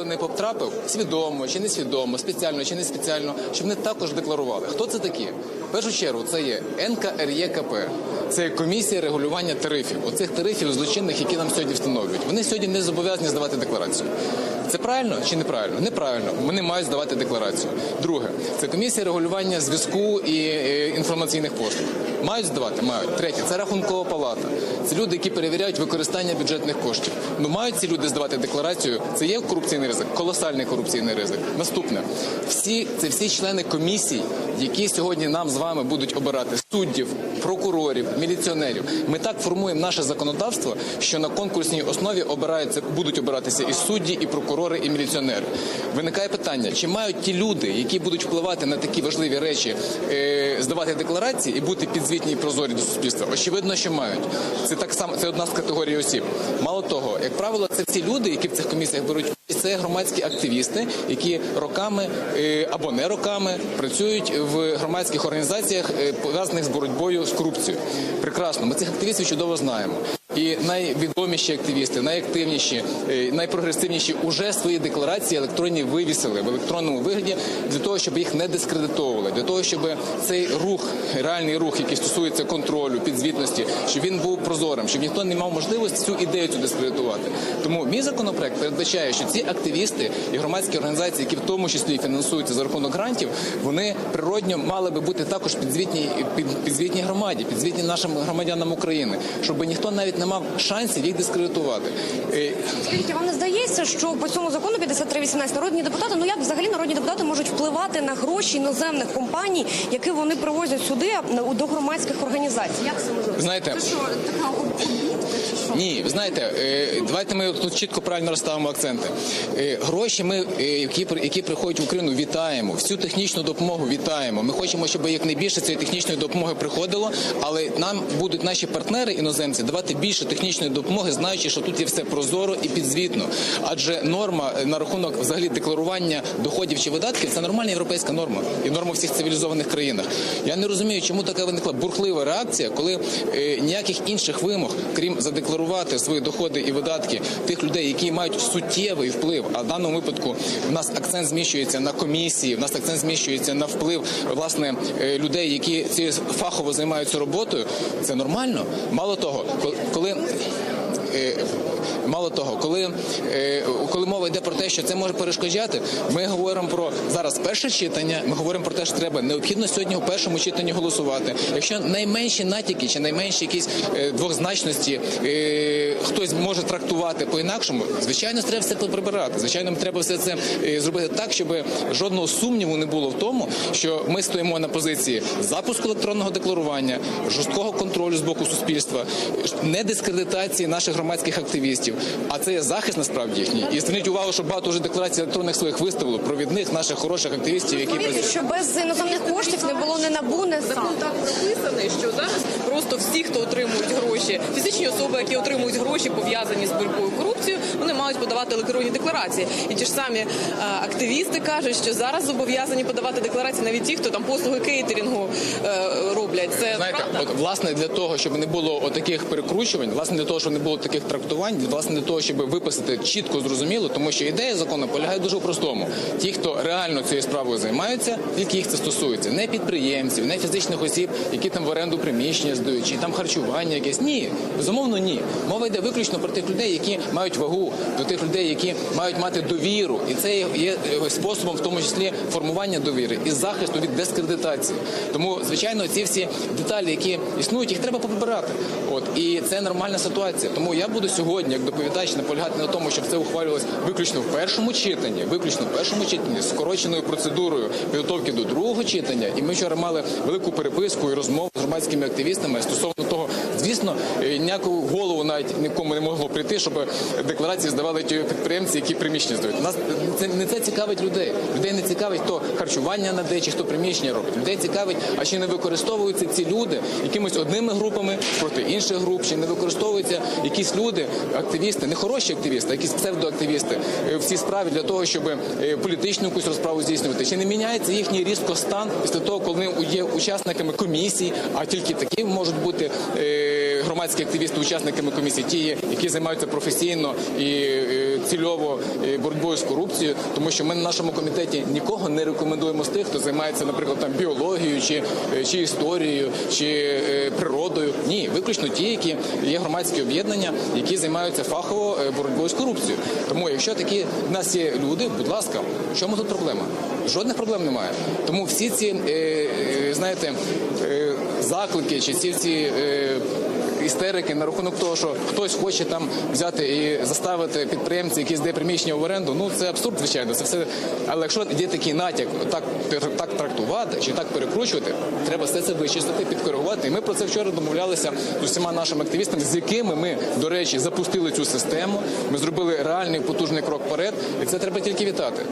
хто не потрапив, свідомо чи несвідомо, спеціально чи не спеціально, щоб вони також декларували. Хто це такі? В першу чергу це є НКРЄКП, це комісія регулювання тарифів. Оцих тарифів злочинних, які нам сьогодні встановлюють. Вони сьогодні не зобов'язані здавати декларацію. Це правильно чи неправильно? Неправильно. Вони мають здавати декларацію. Друге, це комісія регулювання зв'язку і е, інформаційних послуг. Мають здавати? Мають. Третє, це рахункова палата. Це люди, які перевіряють використання бюджетних коштів. Ну мають ці люди здавати декларацію. Це є корупційний ризик, колосальний корупційний ризик. Наступне, всі це всі члени комісій, які сьогодні нам з вами будуть обирати суддів, прокурорів, міліціонерів. Ми так формуємо наше законодавство, що на конкурсній основі обираються будуть обиратися і судді, і прокурори, і міліціонери. Виникає питання: чи мають ті люди, які будуть впливати на такі важливі речі, е, здавати декларації і бути підзвітні і прозорі до суспільства? Очевидно, що мають. Це так само це одна з категорій осіб. Мало того, як правило, це всі люди, які в цих комісіях беруть. Це громадські активісти, які роками е, або не роками працюють в громадських організаціях, е, пов'язаних з боротьбою з корупцією. Прекрасно, ми цих активістів чудово знаємо. І найвідоміші активісти, найактивніші, е, найпрогресивніші уже свої декларації електронні вивісили в електронному вигляді для того, щоб їх не дискредитовували, для того, щоб цей рух, реальний рух, який стосується контролю, підзвітності, щоб він був прозорим, щоб ніхто не мав можливості цю ідею цю дискредитувати. Тому мій законопроект передбачає, що ці активісти і громадські організації, які в тому числі фінансуються за рахунок грантів, вони природньо мали би бути також підзвітні під, підзвітні громаді, підзвітні нашим громадянам України, щоб ніхто навіть не мав шансів їх дискредитувати. Скільки вам не здається, що по цьому закону 5318 народні депутати, ну як взагалі народні депутати можуть впливати на гроші іноземних компаній, які вони привозять сюди до громадських організацій? Як це можливо? Знаєте, Це що така? Ні, ви знаєте, е, давайте ми тут чітко правильно розставимо акценти. Е, Гроші ми, е, які які приходять в Україну, вітаємо. Всю технічну допомогу вітаємо. Ми хочемо, щоб якнайбільше цієї технічної допомоги приходило, але нам будуть наші партнери іноземці давати більше технічної допомоги, знаючи, що тут є все прозоро і підзвітно. Адже норма на рахунок взагалі декларування доходів чи видатків це нормальна європейська норма і норма всіх цивілізованих країнах. Я не розумію, чому така виникла бурхлива реакція, коли ніяких інших вимог, крім задекларувати свої доходи і видатки тих людей, які мають суттєвий вплив. А в даному випадку в нас акцент зміщується на комісії, в нас акцент зміщується на вплив власне е, людей, які фахово займаються роботою. Це нормально. Мало того, коли. е, Мало того, коли, е, коли мова йде про те, що це може перешкоджати, ми говоримо про зараз перше читання. Ми говоримо про те, що треба необхідно сьогодні у першому читанні голосувати. Якщо найменші натяки чи найменші якісь е, двозначності е, хтось може трактувати по-інакшому, звичайно, треба все прибирати. Звичайно, треба все це е, зробити так, щоб жодного сумніву не було в тому, що ми стоїмо на позиції запуску електронного декларування, жорсткого контролю з боку суспільства, не дискредитації наших громадських активістів. А це є захист насправді їхній. І зверніть увагу, що багато вже декларацій електронних своїх виставило провідних наших хороших активістів, які Повірте, що без іноземних коштів не було ні набу, ні САП. Закон так прописаний, що зараз просто всі, хто отримують гроші, фізичні особи, які отримують гроші, пов'язані з боротьбою корупцією, вони мають подавати електронні декларації. І ті ж самі е, активісти кажуть, що зараз зобов'язані подавати декларації навіть ті, хто там послуги кейтерінгу е, роблять. Це Знаєте, правда? от власне для того, щоб не було отаких перекручувань, власне для того, щоб не було таких трактувань, власне для того, щоб виписати чітко зрозуміло, тому що ідея закону полягає дуже в простому. Ті, хто реально цією справою займаються, тільки їх це стосується, не підприємців, не фізичних осіб, які там в оренду приміщення здають, чи там харчування якесь. Ні, безумовно, ні. Мова йде виключно про тих людей, які мають вагу, до тих людей, які мають мати довіру, і це є е, способом, в тому числі формування довіри і захисту від дискредитації. Тому, звичайно, ці всі деталі, які існують, їх треба поприбирати. От і це нормальна ситуація. Тому я буду сьогодні, як доповідач, наполягати на тому, щоб це ухвалювалось виключно в першому читанні, виключно в першому читанні з скороченою процедурою підготовки до другого читання. І ми вчора мали велику переписку і розмову з громадськими активістами стосовно того, звісно, е, ніяку голову навіть нікому не могло прийти, щоб декларації здавали ті підприємці, які приміщення здають. Нас це не це цікавить людей. Людей не цікавить, хто харчування надає, чи хто приміщення робить. Людей цікавить, а чи не використовуються ці люди якимись одними групами проти інших груп, чи не використовуються якісь люди, активісти, не хороші активісти, а якісь псевдоактивісти е, в цій справі для того, щоб е, політичну якусь розправу здійснювати. Чи не міняється їхній різко стан після того, коли вони є учасниками комісії, а тільки такі можуть бути громадські активісти учасниками комісії, ті, які займаються професійно і е, цільово е, боротьбою з корупцією, тому що ми на нашому комітеті нікого не рекомендуємо з тих, хто займається, наприклад, там біологією чи, е, чи історією, чи е, природою. Ні, виключно ті, які є громадські об'єднання, які займаються фахово боротьбою з корупцією. Тому, якщо такі в нас є люди, будь ласка, в чому тут проблема? Жодних проблем немає. Тому всі ці, знаєте, заклики чи всі ці. Істерики на рахунок того, що хтось хоче там взяти і заставити підприємця, який здає приміщення в оренду. Ну це абсурд, звичайно. Це все. Але якщо є такий натяк, так так трактувати чи так перекручувати, треба все це вичистити, підкоригувати. І ми про це вчора домовлялися з усіма нашими активістами, з якими ми, до речі, запустили цю систему. Ми зробили реальний потужний крок вперед, і це треба тільки вітати.